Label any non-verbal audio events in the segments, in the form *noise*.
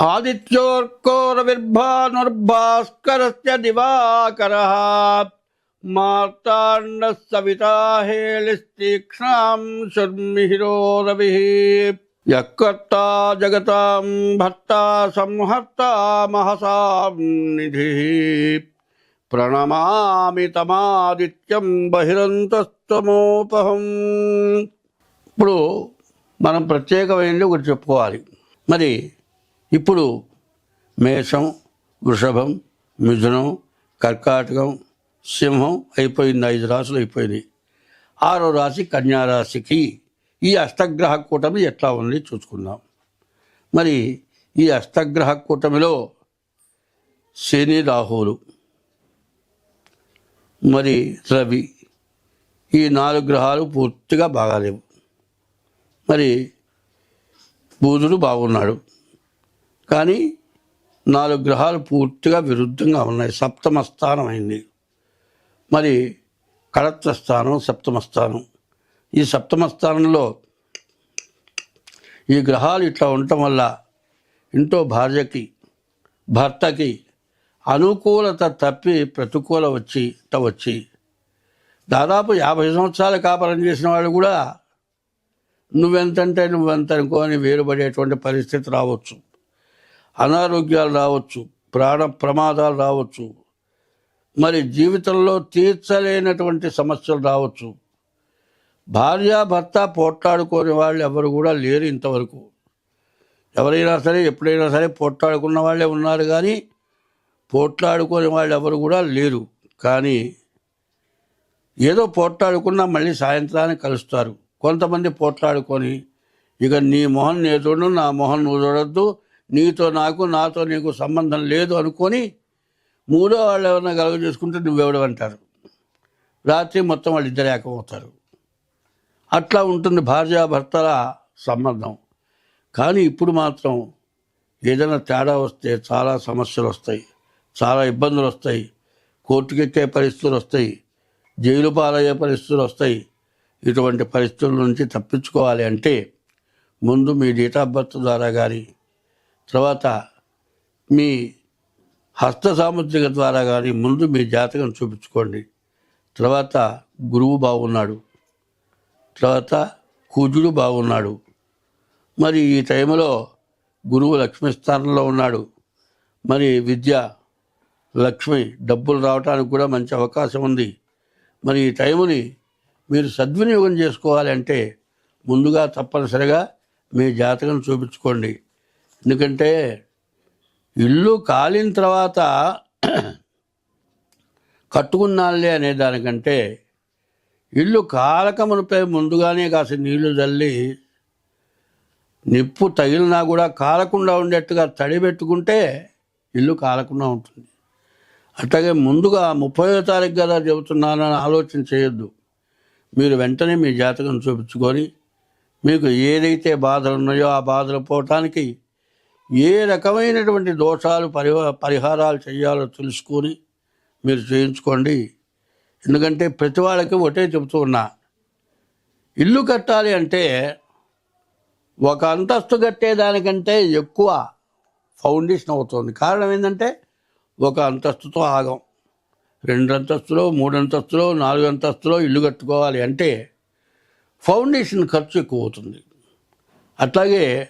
ఆదిత్యోర్కోరవిర్భానుర్భాస్కరస్య దివాకరः మార్తాండ సవితా హేళిస్తీక్ష్ణాం శర్మిహిరో రవిः యక్కర్తా జగతాం భర్తా సంహర్తా మహసాం నిధిः ప్రణమామి తమాదిత్యం బహిరంతస్తమోపహం ఇప్పుడు మనం ప్రత్యేకమైనది ఒకటి చెప్పుకోవాలి. మరి ఇప్పుడు మేషం వృషభం మిథునం కర్కాటకం సింహం అయిపోయింది ఐదు రాసులు అయిపోయినాయి. ఆరో రాశి కన్యారాశికి ఈ అష్టగ్రహ కూటమి ఎట్లా ఉంది చూసుకుందాం. మరి ఈ అష్టగ్రహ కూటమిలో శని రాహువులు మరి రవి ఈ నాలుగు గ్రహాలు పూర్తిగా బాగాలేవు. మరి బుధుడు బాగున్నాడు. కానీ నాలుగు గ్రహాలు పూర్తిగా విరుద్ధంగా ఉన్నాయి. సప్తమ స్థానం అయింది. మరి కడత్వ స్థానం సప్తమ స్థానం. ఈ సప్తమ స్థానంలో ఈ గ్రహాలు ఇట్లా ఉండటం వల్ల ఇంట్లో భార్యకి భర్తకి అనుకూలత తప్పి ప్రతికూల వచ్చి ఇట్ట వచ్చి. దాదాపు యాభై సంవత్సరాలు కాపురం చేసిన వాళ్ళు కూడా నువ్వెంతంటే నువ్వెంత అనుకోని వేరుపడేటువంటి పరిస్థితి రావచ్చు. అనారోగ్యాలు రావచ్చు ప్రాణ ప్రమాదాలు రావచ్చు మరి జీవితంలో తీర్చలేనటువంటి సమస్యలు రావచ్చు. భార్యాభర్త పోట్లాడుకోని వాళ్ళు ఎవరు కూడా లేరు ఇంతవరకు. ఎవరైనా సరే ఎప్పుడైనా సరే పోట్లాడుకున్న వాళ్ళే ఉన్నారు కానీ పోట్లాడుకోని వాళ్ళు ఎవరు కూడా లేరు. కానీ ఏదో పోట్లాడుకున్నా మళ్ళీ సాయంత్రానికి కలుస్తారు. కొంతమంది పోట్లాడుకొని ఇక నీ మొహం నేను చూడను నా మొహం నువ్వు చూడొద్దు నీతో నాకు నాతో నీకు సంబంధం లేదు అనుకొని మూడో వాళ్ళు ఎవరైనా కలుగ చేసుకుంటే నువ్వెవడం అంటారు. రాత్రి మొత్తం వాళ్ళు ఇద్దరు ఏకమవుతారు. అట్లా ఉంటుంది భార్యాభర్తల సంబంధం. కానీ ఇప్పుడు మాత్రం ఏదైనా తేడా వస్తే చాలా సమస్యలు వస్తాయి. చాలా ఇబ్బందులు వస్తాయి. కోర్టుకెక్కే పరిస్థితులు వస్తాయి. జైలు పాలయ్యే పరిస్థితులు వస్తాయి. ఇటువంటి పరిస్థితుల నుంచి తప్పించుకోవాలి అంటే ముందు మీ డేట్ ఆఫ్ బర్త్ ద్వారా కానీ తర్వాత మీ హస్త సాముద్రిక ద్వారా కానీ ముందు మీ జాతకం చూపించుకోండి. తర్వాత గురువు బాగున్నాడు తర్వాత కుజుడు బాగున్నాడు మరి ఈ టైంలో గురువు లక్ష్మీ స్థానంలో ఉన్నాడు. మరి విద్య లక్ష్మి డబ్బులు రావడానికి కూడా మంచి అవకాశం ఉంది. మరి ఈ టైముని మీరు సద్వినియోగం చేసుకోవాలంటే ముందుగా తప్పనిసరిగా మీ జాతకం చూపించుకోండి. ఎందుకంటే ఇల్లు కాలిన తర్వాత కట్టుకున్నాళ్ళే అనే దానికంటే ఇల్లు కాలకమునిపై ముందుగానే కాసి నీళ్ళు చల్లి నిప్పు తగిలినా కూడా కాలకుండా ఉండేట్టుగా తడి పెట్టుకుంటే ఇల్లు కాలకుండా ఉంటుంది. అట్లాగే ముందుగా ముప్పయో తారీఖు కదా చెబుతున్నానని ఆలోచన చేయొద్దు. మీరు వెంటనే మీ జాతకం చూపించుకొని మీకు ఏదైతే బాధలు ఉన్నాయో ఆ బాధలు పోవటానికి ఏ రకమైనటువంటి దోషాలు పరి పరిహారాలు చేయాలో తెలుసుకొని మీరు చేయించుకోండి. ఎందుకంటే ప్రతి వాళ్ళకి ఒకటే చెబుతూ ఉన్నా ఇల్లు కట్టాలి అంటే ఒక అంతస్తు కట్టేదానికంటే ఎక్కువ ఫౌండేషన్ అవుతుంది. కారణం ఏంటంటే ఒక అంతస్తుతో ఆగం. రెండు అంతస్తులో మూడు అంతస్తులో నాలుగు అంతస్తులో ఇల్లు కట్టుకోవాలి అంటే ఫౌండేషన్ ఖర్చు ఎక్కువ అవుతుంది. అట్లాగే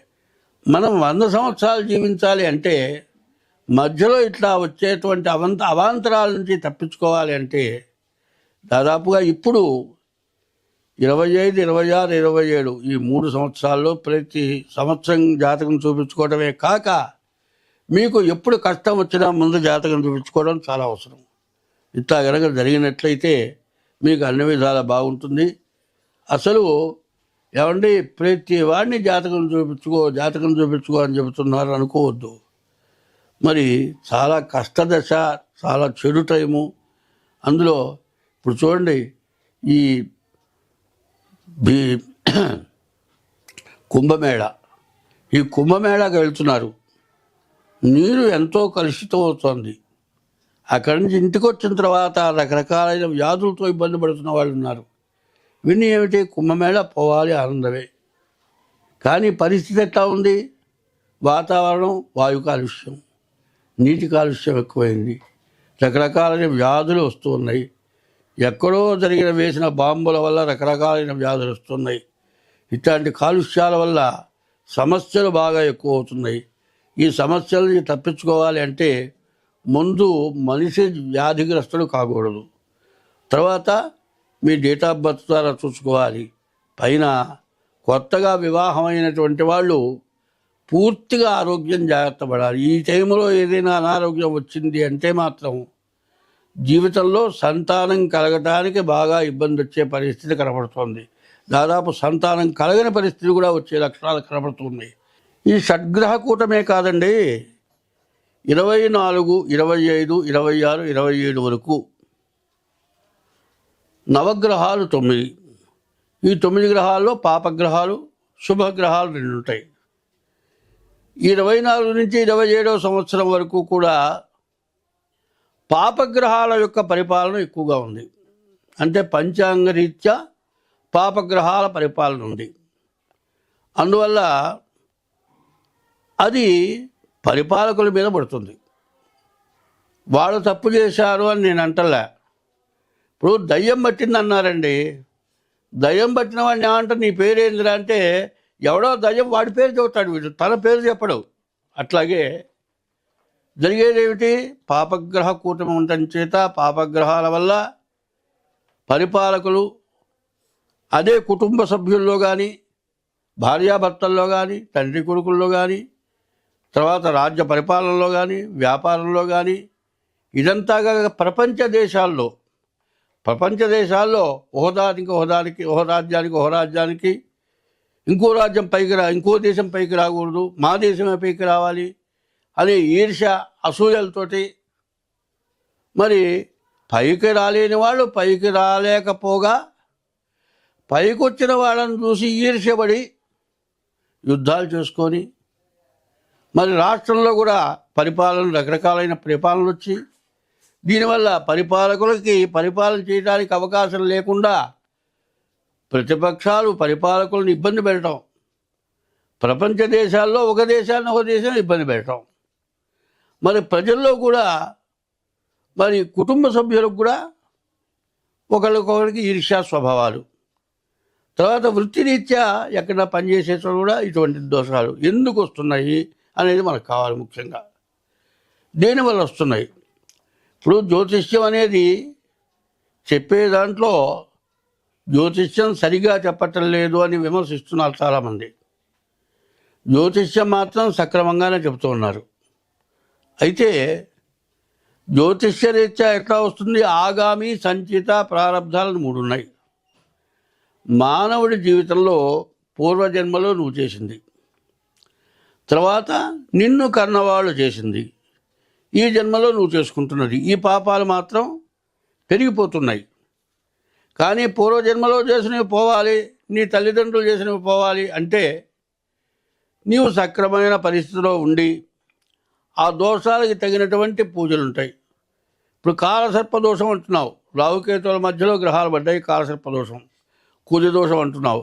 మనం వంద సంవత్సరాలు జీవించాలి అంటే మధ్యలో ఇట్లా వచ్చేటువంటి అవంత అవాంతరాల నుంచి తప్పించుకోవాలి అంటే దాదాపుగా ఇప్పుడు ఇరవై ఐదు ఇరవై ఆరు ఇరవై ఏడు ఈ మూడు సంవత్సరాల్లో ప్రతి సంవత్సరం జాతకం చూపించుకోవడమే కాక మీకు ఎప్పుడు కష్టం వచ్చినా ముందు జాతకం చూపించుకోవడం చాలా అవసరం. ఇట్లా కనుక జరిగినట్లయితే మీకు అన్ని విధాలా బాగుంటుంది. అసలు ఏమండి ప్రతి వాడిని జాతకం చూపించుకో జాతకం చూపించుకో అని చెబుతున్నారు అనుకోవద్దు. మరి చాలా కష్టదశ చాలా చెడు టైము. అందులో ఇప్పుడు చూడండి ఈ *clears throat* కుంభమేళ. ఈ కుంభమేళాకి వెళ్తున్నారు. నీరు ఎంతో కలుషితం అవుతోంది. అక్కడి నుంచి ఇంటికి వచ్చిన తర్వాత రకరకాలైన వ్యాధులతో ఇబ్బంది పడుతున్న వాళ్ళు ఉన్నారు. విని ఏమిటి? కుంభమేళ పోవాలి ఆనందమే. కానీ పరిస్థితి ఎట్లా ఉంది? వాతావరణం వాయు కాలుష్యం. నీటి కాలుష్యం ఎక్కువైంది. రకరకాలైన వ్యాధులు వస్తూ ఉన్నాయి. ఎక్కడో జరిగిన వేసిన బాంబుల వల్ల రకరకాలైన వ్యాధులు వస్తున్నాయి. ఇట్లాంటి కాలుష్యాల వల్ల సమస్యలు బాగా ఎక్కువ అవుతున్నాయి ఈ సమస్యల్ని తప్పించుకోవాలి అంటే ముందు మనిషి వ్యాధిగ్రస్తుడు కాకూడదు. తర్వాత మీ డేట్ ఆఫ్ బర్త్ ద్వారా చూసుకోవాలి. పైన కొత్తగా వివాహమైనటువంటి వాళ్ళు పూర్తిగా ఆరోగ్యం జాగ్రత్త పడాలి. ఈ టైంలో ఏదైనా అనారోగ్యం వచ్చింది అంటే మాత్రం జీవితంలో సంతానం కలగటానికి బాగా ఇబ్బంది వచ్చే పరిస్థితి కనబడుతోంది. దాదాపు సంతానం కలగని పరిస్థితి కూడా వచ్చే లక్షణాలు కనబడుతుంది. ఈ షడ్గ్రహ కూటమే కాదండి. ఇరవై నాలుగు ఇరవై ఐదు ఇరవై ఆరు ఇరవై ఏడు వరకు నవగ్రహాలు తొమ్మిది. ఈ తొమ్మిది గ్రహాల్లో పాపగ్రహాలు శుభగ్రహాలు రెండు ఉంటాయి ఇరవై నాలుగు నుంచి ఇరవై ఏడవ సంవత్సరం వరకు కూడా పాపగ్రహాల యొక్క పరిపాలన ఎక్కువగా ఉంది. అంటే పంచాంగ రీత్యా పాపగ్రహాల పరిపాలన ఉంది. అందువల్ల అది పరిపాలకుల మీద పడుతుంది. వాళ్ళు తప్పు చేశారు అని నేను అంటలే. ఇప్పుడు దయ్యం పట్టింది అన్నారండి దయ్యం పట్టిన వాడిని ఏమంటే నీ పేరేందిరా అంటే ఎవడో దయ్యం వాడి పేరు చెబుతాడు వీడు. తన పేరు చెప్పడు. అట్లాగే జరిగేది ఏమిటి? పాపగ్రహ కూటమి ఉండటం చేత పాపగ్రహాల వల్ల పరిపాలకులు అదే కుటుంబ సభ్యుల్లో కానీ భార్యాభర్తల్లో కానీ తండ్రి కొడుకుల్లో కానీ తర్వాత రాజ్య పరిపాలనలో కానీ వ్యాపారంలో కానీ ఇదంతా ప్రపంచ దేశాల్లో ప్రపంచ దేశాల్లో హోదానికి హోదానికి ఓ రాజ్యానికి ఓ రాజ్యానికి ఇంకో రాజ్యం పైకి రా ఇంకో దేశం పైకి రాకూడదు. మా దేశమే పైకి రావాలి అనే ఈర్ష అసూయలతోటి మరి పైకి రాలేని వాళ్ళు పైకి రాలేకపోగా పైకి వచ్చిన వాళ్ళని చూసి ఈర్ష్యపడి యుద్ధాలు చేసుకొని మరి రాష్ట్రంలో కూడా పరిపాలన రకరకాలైన పరిపాలన వచ్చి దీనివల్ల పరిపాలకులకి పరిపాలన చేయడానికి అవకాశం లేకుండా ప్రతిపక్షాలు పరిపాలకులను ఇబ్బంది పెట్టడం ప్రపంచ దేశాల్లో ఒక దేశాన్ని ఒక దేశం ఇబ్బంది పెట్టడం. మరి ప్రజల్లో కూడా మరి కుటుంబ సభ్యులకు కూడా ఒకరికొకరికి ఈర్ష్యా స్వభావాలు. తర్వాత వృత్తిరీత్యా ఎక్కడ పనిచేసే చోట కూడా ఇటువంటి దోషాలు ఎందుకు వస్తున్నాయి అనేది మనకు కావాలి ముఖ్యంగా. దేనివల్ల వస్తున్నాయి? ఇప్పుడు జ్యోతిష్యం అనేది చెప్పే దాంట్లో జ్యోతిష్యం సరిగా చెప్పటం లేదు అని విమర్శిస్తున్నారు చాలామంది. జ్యోతిష్యం మాత్రం సక్రమంగానే చెబుతూ ఉన్నారు. అయితే జ్యోతిష్య రీత్యా ఎట్లా వస్తుంది? ఆగామి సంచిత ప్రారంధాలను మూడు ఉన్నాయి మానవుడి జీవితంలో పూర్వజన్మలో నువ్వు చేసింది. తర్వాత నిన్ను కన్నవాళ్ళు చేసింది. ఈ జన్మలో నువ్వు చేసుకుంటున్నది. ఈ పాపాలు మాత్రం పెరిగిపోతున్నాయి. కానీ పూర్వజన్మలో చేసినవి పోవాలి నీ తల్లిదండ్రులు చేసినవి పోవాలి అంటే నీవు సక్రమైన పరిస్థితిలో ఉండి ఆ దోషాలకి తగినటువంటి పూజలు ఉంటాయి ఇప్పుడు కాలసర్ప దోషం అంటున్నావు. రావుకేతువుల మధ్యలో గ్రహాలు పడ్డాయి కాలసర్ప దోషం. కుజ దోషం అంటున్నావు.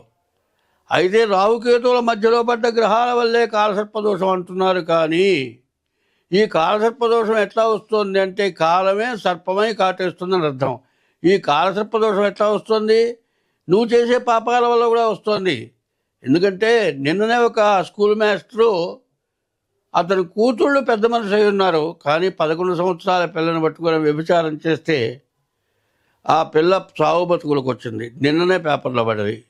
అయితే రావుకేతువుల మధ్యలో పడ్డ గ్రహాల వల్లే కాలసర్ప దోషం అంటున్నారు కానీ ఈ కాలసర్పదోషం ఎట్లా వస్తుంది అంటే కాలమే సర్పమై కాటేస్తుందని అర్థం. ఈ కాలసర్పదోషం ఎట్లా వస్తుంది? నువ్వు చేసే పాపాల వల్ల కూడా వస్తుంది. ఎందుకంటే నిన్ననే ఒక స్కూల్ మాస్టరు అతని కూతుళ్ళు పెద్ద మనిషి అయి ఉన్నారు. కానీ పదకొండు సంవత్సరాల పిల్లని పట్టుకొని వ్యభిచారం చేస్తే ఆ పిల్ల సావు బతుకులకు వచ్చింది. నిన్ననే పేపర్లో పడింది.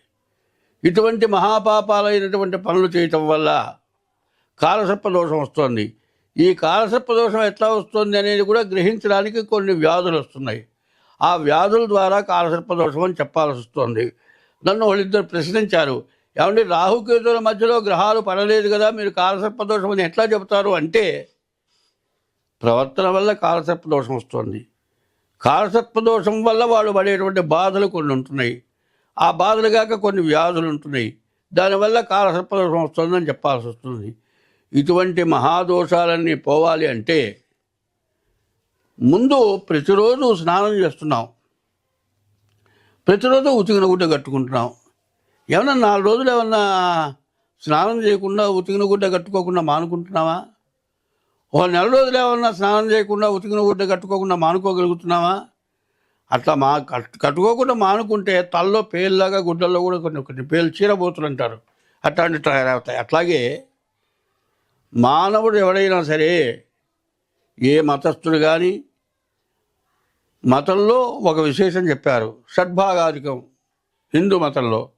ఇటువంటి మహాపాపాలైనటువంటి పనులు చేయటం వల్ల కాలసర్ప దోషం వస్తుంది. ఈ కాలసర్ప దోషం ఎట్లా వస్తుంది అనేది కూడా గ్రహించడానికి కొన్ని వ్యాధులు వస్తున్నాయి. ఆ వ్యాధుల ద్వారా కాలసర్ప దోషం అని చెప్పాల్సి వస్తుంది. నన్ను వాళ్ళిద్దరు ప్రశ్నించారు ఏమంటే రాహుకేతుల మధ్యలో గ్రహాలు పడలేదు కదా మీరు కాలసర్ప దోషం అని ఎట్లా చెబుతారు? అంటే ప్రవర్తన వల్ల కాలసర్ప దోషం వస్తుంది. కాలసర్ప దోషం వల్ల వాళ్ళు పడేటువంటి బాధలు కొన్ని ఉంటున్నాయి. ఆ బాధలు కాక కొన్ని వ్యాధులు ఉంటున్నాయి. దానివల్ల కాలసర్ప దోషం వస్తుందని చెప్పాల్సి వస్తుంది. ఇటువంటి మహాదోషాలన్నీ పోవాలి అంటే ముందు ప్రతిరోజు స్నానం చేస్తున్నాం. ప్రతిరోజు ఉతికిన గుడ్డ కట్టుకుంటున్నాం. ఏమన్నా నాలుగు రోజులు ఏమన్నా స్నానం చేయకుండా ఉతికిన గుడ్డ కట్టుకోకుండా మానుకుంటున్నావా? ఓ నెల రోజులు ఏమన్నా స్నానం చేయకుండా ఉతికిన గుడ్డ కట్టుకోకుండా మానుకోగలుగుతున్నావా? అట్లా మా కట్టుకోకుండా మానుకుంటే తలలో పేలులాగా గుడ్డల్లో కూడా కొన్ని కొన్ని పేలు చీరబోతులు అంటారు. అట్లాంటి తయారవుతాయి. అట్లాగే మానవుడు ఎవడైనా సరే ఏ మతస్థుడు కానీ మతంలో ఒక విశేషం చెప్పారు. షడ్భాగాధికం హిందూ మతంలో.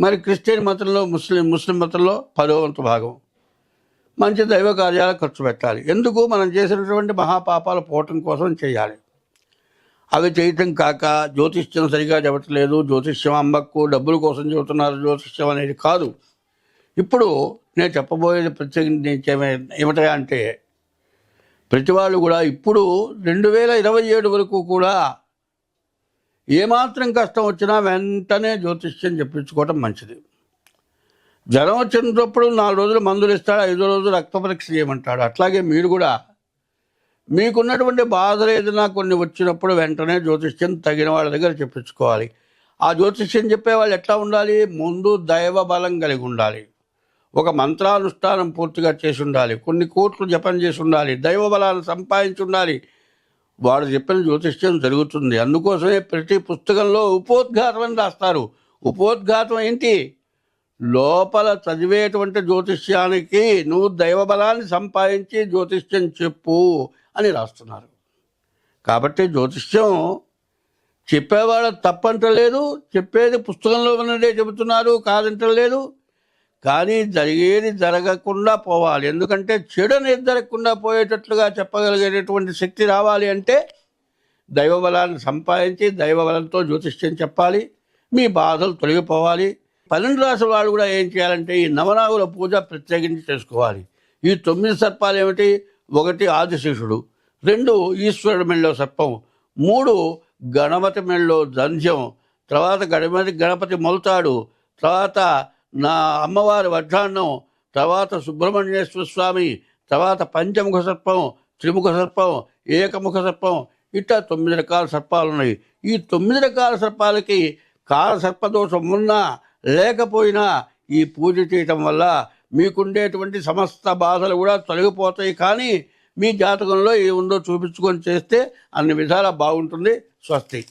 మరి క్రిస్టియన్ మతంలో ముస్లిం ముస్లిం మతంలో పదోవంతు భాగం. మంచి దైవ కార్యాలకు ఖర్చు పెట్టాలి. ఎందుకు? మనం చేసినటువంటి మహాపాపాలు పోవటం కోసం చేయాలి. అవి చేయటం కాక జ్యోతిష్యం సరిగా చెప్పట్లేదు. జ్యోతిష్యం అమ్మకు డబ్బుల కోసం చెబుతున్నారు. జ్యోతిష్యం అనేది కాదు. ఇప్పుడు నేను చెప్పబోయేది ప్రత్యేకించి ఏమిటా అంటే ప్రతి వాళ్ళు కూడా ఇప్పుడు రెండు వేల ఇరవై ఏడు వరకు కూడా ఏమాత్రం కష్టం వచ్చినా వెంటనే జ్యోతిష్యం చెప్పించుకోవటం మంచిది. జ్వరం వచ్చినప్పుడు నాలుగు రోజులు మందులు ఇస్తాడు ఐదో రోజు రక్త పరీక్ష చేయమంటాడు. అట్లాగే మీరు కూడా మీకున్నటువంటి బాధలు ఏదైనా కొన్ని వచ్చినప్పుడు వెంటనే జ్యోతిష్యం తగిన వాళ్ళ దగ్గర చెప్పించుకోవాలి. ఆ జ్యోతిష్యం చెప్పే వాళ్ళు ఎట్లా ఉండాలి? ముందు దైవ బలం కలిగి ఉండాలి. ఒక మంత్రానుష్ఠానం పూర్తిగా చేసి ఉండాలి కొన్ని కోట్లు జపం చేసి ఉండాలి దైవ బలాన్ని సంపాదించి ఉండాలి వాడు చెప్పిన జ్యోతిష్యం జరుగుతుంది. అందుకోసమే ప్రతి పుస్తకంలో ఉపోద్ఘాతం అని రాస్తారు. ఉపోద్ఘాతం ఏంటి? లోపల చదివేటువంటి జ్యోతిష్యానికి నువ్వు దైవ బలాన్ని సంపాదించి జ్యోతిష్యం చెప్పు అని రాస్తున్నారు. కాబట్టి జ్యోతిష్యం చెప్పేవాడు తప్పంటలేదు. చెప్పేది పుస్తకంలో ఉన్నదే చెబుతున్నారు కాదంటలేదు. కానీ జరిగేది జరగకుండా పోవాలి. ఎందుకంటే చెడు అనేది జరగకుండా పోయేటట్లుగా చెప్పగలిగేటటువంటి శక్తి రావాలి అంటే దైవ బలాన్ని సంపాదించి దైవ బలంతో జ్యోతిష్యం చెప్పాలి మీ బాధలు తొలగిపోవాలి. పన్నెండు రాసుల వాళ్ళు కూడా ఏం చేయాలంటే ఈ నవనాగుల పూజ ప్రత్యేకించి చేసుకోవాలి. ఈ తొమ్మిది సర్పాలు ఏమిటి? ఒకటి ఆదిశేషుడు రెండు ఈశ్వరుడు మెళ్ళో సర్పం మూడు గణపతి మెళ్ళో జంధ్యం తర్వాత గణపతి గణపతి మొలతాడు తర్వాత నా అమ్మవారి వడ్డాన్నం తర్వాత సుబ్రహ్మణ్యేశ్వర స్వామి తర్వాత పంచముఖ సర్పం త్రిముఖ సర్పం ఏకముఖ సర్పం ఇట్లా తొమ్మిది రకాల సర్పాలు ఉన్నాయి. ఈ తొమ్మిది రకాల సర్పాలకి కాలసర్పదోషం ఉన్నా లేకపోయినా ఈ పూజ చేయటం వల్ల మీకుండేటువంటి సమస్త బాధలు కూడా తొలగిపోతాయి. కానీ మీ జాతకంలో ఏముందో చూపించుకొని చేస్తే అన్ని విధాలా బాగుంటుంది. స్వస్తి.